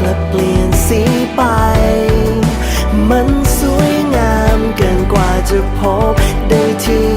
กลับเปลี่ยนสีไป มันสวยงามเกินกว่าจะพบได้ที่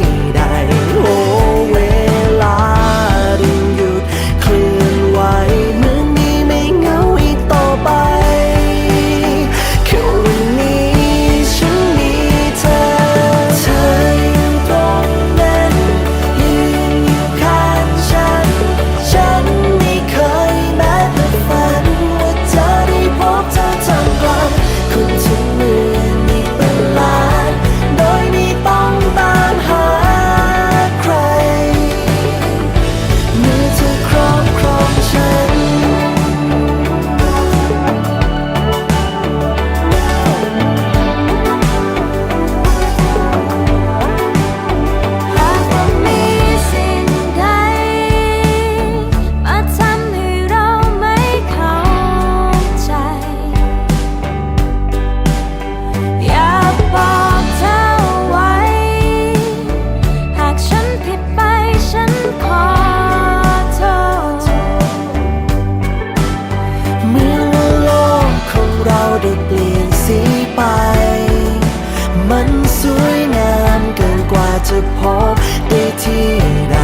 มันสวยงามเกินกว่าจะพบได้ที่ใด